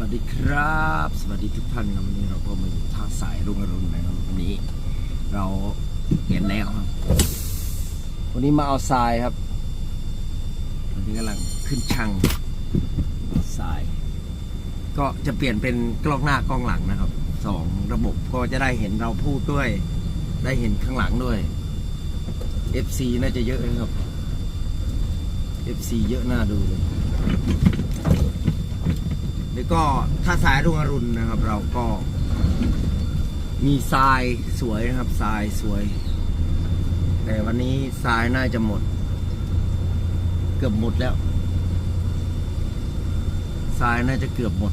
วัสดีครับ สวัสดีทุกท่านครับวันนี้เราก็มาอยู่ท่าสายรุ่งอรุณนะครับวันนี้ เราเห็นแล้วครับวันนี้มาเอาทรายครับวันนี้กำลังขึ้นชังเอาทราย ก็จะเปลี่ยนเป็นกล้องหน้ากล้องหลังนะครับสองระบบก็จะได้เห็นเราพูดด้วย ได้เห็นข้างหลังด้วย FC น่าจะเยอะนะครับ FC เยอะน่าดูเลย แล้วก็ถ้าสายรุ่งอรุณนะครับ เราก็มีทรายสวยนะครับทรายสวย แต่วันนี้ทรายน่าจะหมด เกือบหมดแล้วทรายน่าจะเกือบหมด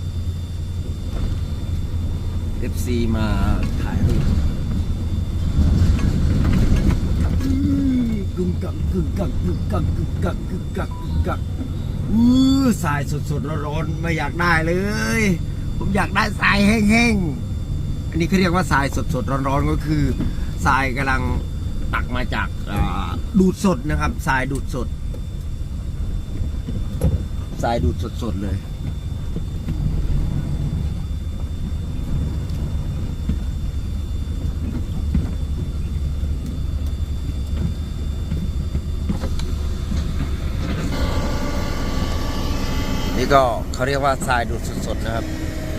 FC มาถ่ายรูปกึ่งกักกึ่งกักกึ่งกักกึ่งกักกึ่งกักกึ่งกัก อือทรายสดๆร้อนๆไม่อยากได้เลย ผมอยากได้ทรายแห้งๆอันนี้เขาเรียกว่าทรายสดๆร้อนๆก็คือทรายกำลังตักมาจากดูดสดนะครับทรายดูดสดทรายดูดสดๆเลย นี่ ก็เขาเรียกว่าทรายดูดสดๆนะครับ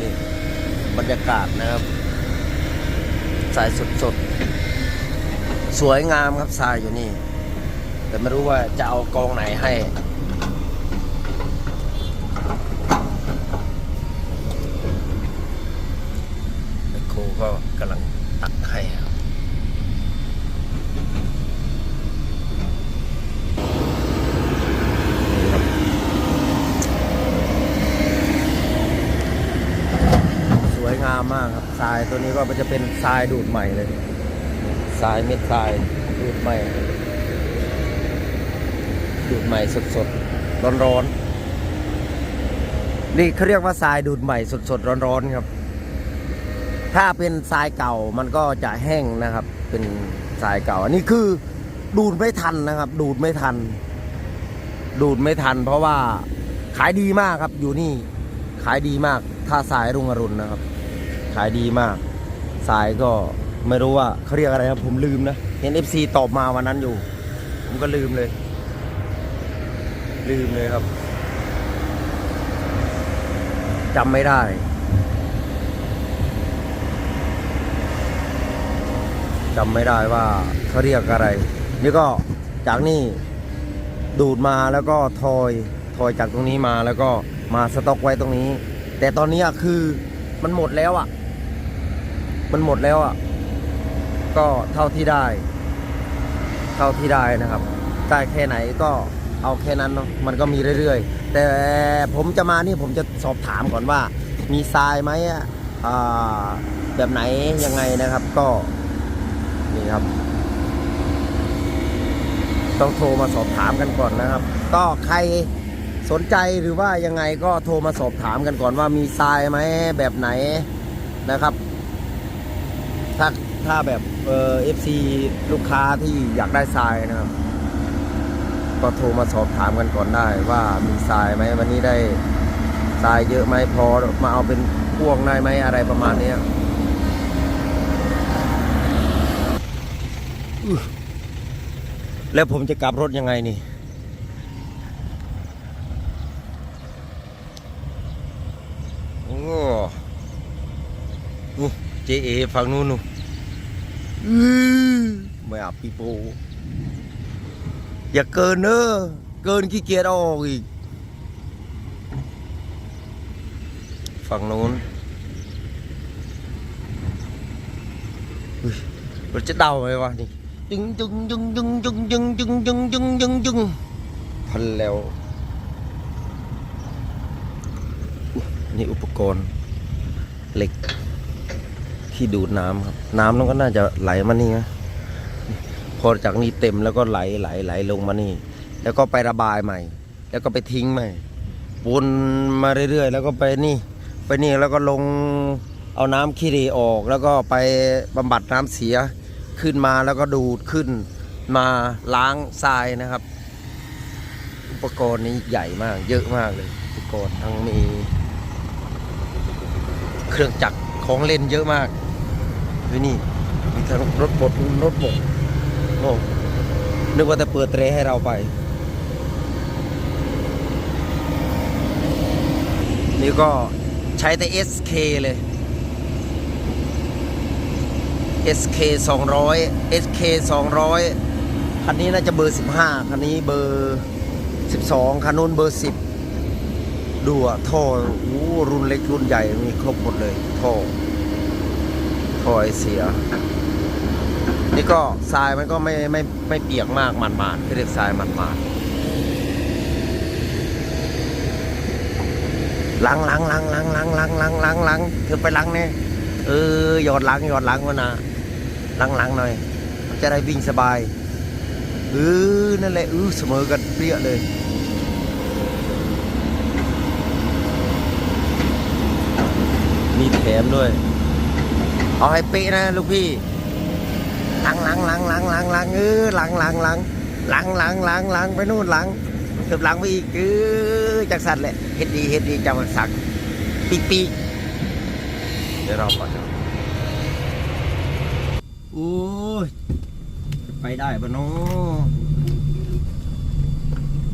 นี่บรรยากาศนะครับทรายสดๆสวยงามครับทรายอยู่นี่ แต่ไม่รู้ว่าจะเอากองไหนให้โคก็กำลังตักให้ครับ สวยงามมากครับทราย ตัวนี้ก็มันจะเป็นทรายดูดใหม่เลยทรายเม็ดทรายดูดใหม่ ดูดใหม่สดๆร้อนๆนี่เขาเรียกว่าทรายดูดใหม่สดๆร้อนๆครับ ถ้าเป็นทรายเก่ามันก็จะแห้งนะครับ เป็นทรายเก่า อันนี้คือดูดไม่ทันนะครับ ดูดไม่ทัน ดูดไม่ทัน เพราะว่าขายดีมากครับอยู่นี่ขายดีมากถ้าสายรุ่งอรุณนะครับ ขายดีมาก สายก็ไม่รู้ว่าเขาเรียกอะไรครับผมลืมนะเห็น FC ตอบมาวันนั้นอยู่ ผมก็ลืมเลย ลืมเลยครับจำไม่ได้จำไม่ได้ว่าเขาเรียกอะไร นี่ก็จากนี่ดูดมาแล้วก็ทอยทอยจากตรงนี้มาแล้วก็มาสต็อกไว้ตรงนี้ แต่ตอนนี้คือมันหมดแล้วอะ มันหมดแล้วอะ ก็เท่าที่ได้ เท่าที่ได้นะครับ ได้แค่ไหนก็เอาแค่นั้นเนาะ มันก็มีเรื่อยๆ แต่ผมจะมานี่ผมจะสอบถามก่อนว่า มีทรายไหมอะอ่า แบบไหนยังไงนะครับ ก็ นี่ครับ ต้องโทรมาสอบถามกันก่อนนะครับ ก็ใครสนใจหรือว่ายังไงก็โทรมาสอบถามกันก่อนว่ามีทรายไหมแบบไหนนะครับ ถ้าถ้าแบบเออฟซีลูกค้าที่อยากได้ทรายนะครับ ก็โทรมาสอบถามกันก่อนได้ว่ามีทรายไหมวันนี้ได้ทรายเยอะไหมพอมาเอาเป็นพ่วงได้ไหมอะไรประมาณเนี้ยอื้อแล้วผมจะกลับรถยังไงนี่ โอ้นู่ เจเอฝั่งนู้นนู่นอื้อไม่อาบปีโปอย่าเกินเนอะเกินขี้เกียจเอาออกอีก ฝั่งนู้นอุ๊ยมันจะเดาไหมวะนี่จึงจึงจึงจึงจึงจึงจึงจึงจึงจึงจึงพันแล้ว นี่อุปกรณ์เหล็ก ที่ดูดน้ำครับ น้ำมันก็น่าจะไหลมานี่นะพอจากนี้เต็มแล้วก็ไหลไหลไหลลงมานี่ แล้วก็ไประบายใหม่ แล้วก็ไปทิ้งใหม่วนมาเรื่อยๆ แล้วก็ไปนี่ ไปนี่แล้วก็ลงเอาน้ำขี้เรออก แล้วก็ไปบำบัดน้ำเสียขึ้นมาแล้วก็ดูดขึ้น มาล้างทรายนะครับ อุปกรณ์นี้ใหญ่มาก เยอะมากเลย อุปกรณ์ทั้งมี เครื่องจักร ของเล่นเยอะมากดูนี่มีทั้งรถบดรถบกโอ้นึกว่าจะเปิดเตรให้เราไป นี่ก็ใช้แต่ SK เลย SK 200 SK 200คันนี้น่าจะเบอร์ 15คันนี้เบอร์ 12คันนู้นเบอร์ 10 ดูอะท่อโอ้รุ่นเล็กรุ่นใหญ่มีครบหมดเลยท่อท่อไอเสีย นี่ก็ทรายมันก็ไม่ไม่ไม่เปียกมากมันมาดๆเรียกทรายมันมาดๆล้างล้างล้างล้างล้างล้างล้างล้างล้างเธอไปล้างเนี่ยเออหยอดล้างหยอดล้างวะนะล้างล้างหน่อยจะได้วิ่งสบายเออนั่นแหละเออเสมอกันเปรี้ยเลย มี แถมด้วย เอาให้เป๊ะนะลูกพี่หลังหลังหลังหลังหลังหลังเออหลังหลังหลังหลังหลังหลังหลังไปนู่นหลังเกือบหลังไปอีกเออจากสัตว์แหละเฮ็ดดีเฮ็ดดีจำมันสักปีปีเดี๋ยวเราก่อนโอ้ยไปได้ปะเนาะ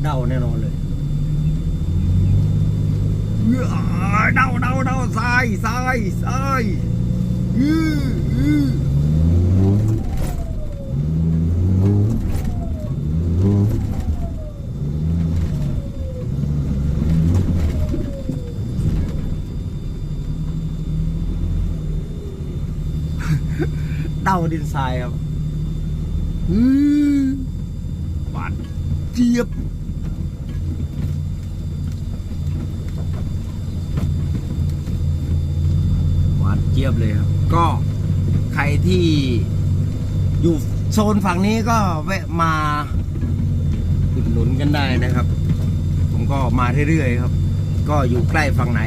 เดาแน่นอนเลย đau đau đau sai sai sai. Ừ, ừ. Đau điên xài không? Ừ. bạn chiếp. จี๊ยบหวานเจี๊ยบเลยครับ ก็ใครที่อยู่โซนฝั่งนี้ก็แวะมาอุดหนุนกันได้นะครับ ผมก็มาเรื่อยๆครับ ก็อยู่ใกล้ฝั่งไหน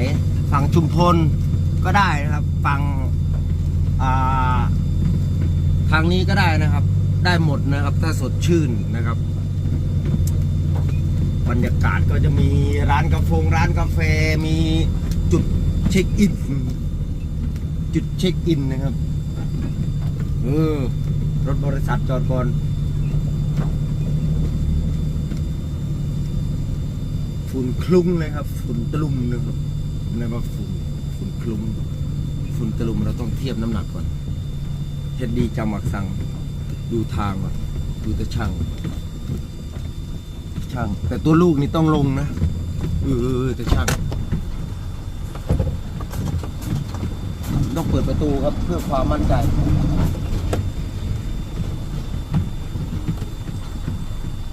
ฝั่งชุมพลก็ได้นะครับ ฝั่งอ่าทางนี้ก็ได้นะครับ ได้หมดนะครับ ถ้าสดชื่นนะครับ บรรยากาศก็จะมีร้านกาแฟร้านกาแฟมีจุดเช็คอิน จุดเช็คอินนะครับเออรถบริษัทจอดก่อนฝุ่นคลุ้งเลยครับฝุ่นตลุมนะครับนั่ว่าฝุ่นฝุ่นคลุ้งฝุ่นตลุมเราต้องเทียบน้ำหนักก่อนเฮ็ดดีจำหมักสั่งดูทางก่อนดูแต่ช่างช่าง แต่ตัวลูกนี่ต้องลงนะเออเออเออแต่ช่าง ต้องเปิดประตูครับเพื่อความมั่นใจ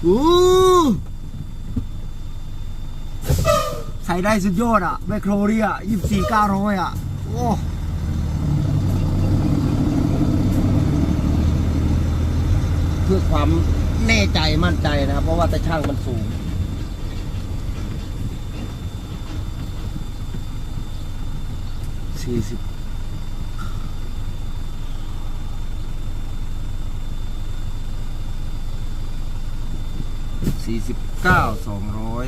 อู้ใส่ได้สุดยอดอะแมคโครเรียยี่สิบสี่เก้าร้อยอะ โอ้เพื่อความแน่ใจมั่นใจนะครับ เพราะว่าต่ช่างมันสูงสี่สิบ สี่สิบเก้าสองร้อย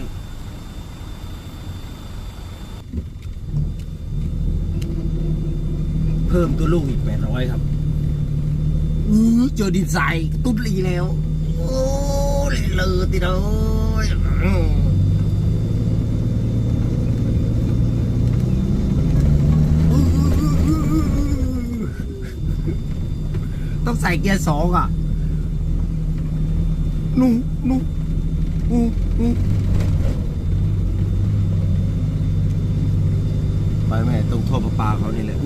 เพิ่มตัวลูกอีกแปดร้อยครับอือเจอดินทรายตุ๊ดลีแล้ว โอ้เลยเลอติดเลยอืมต้องใส่เกียร์สองอะนูนูอูอู ไปแม่ตรงท่อประปาเขานี่เลย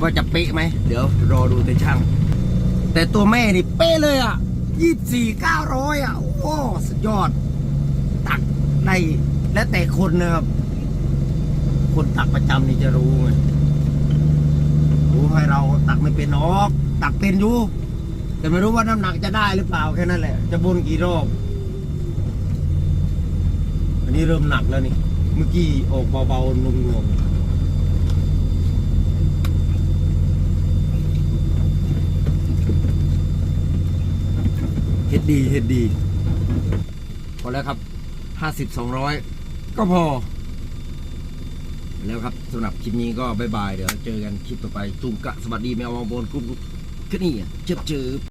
ว่าจะเป๊ะไหม เดี๋ยวรอดูแต่ช่าง แต่ตัวแม่นี่เป๊ะเลยอะยี่สี่เก้าร้อยอะ โอ้สุดยอด ตักได้แล้วแต่คนนะครับ คนตักประจำนี่จะรู้ไงรู้ให้เราตักไม่เป็นออก ตักเป็นอยู่แต่ไม่รู้ว่าน้ำหนักจะได้หรือเปล่าแค่นั้นแหละ จะบนกี่รอบ อันนี้เริ่มหนักแล้วนี่ เมื่อกี้ออกเบาๆนุ่มๆเฮ็ดดีเฮ็ดดี พอแล้วครับห้าสิบสองร้อยก็พอ แล้วครับสำหรับคลิปนี้ก็บายบาย เดี๋ยวเจอกันคลิปต่อไปตุ้มกะสวัสดีแมวมองบนกลุ่ม ขึ้นนี่อะเจ็บเจอ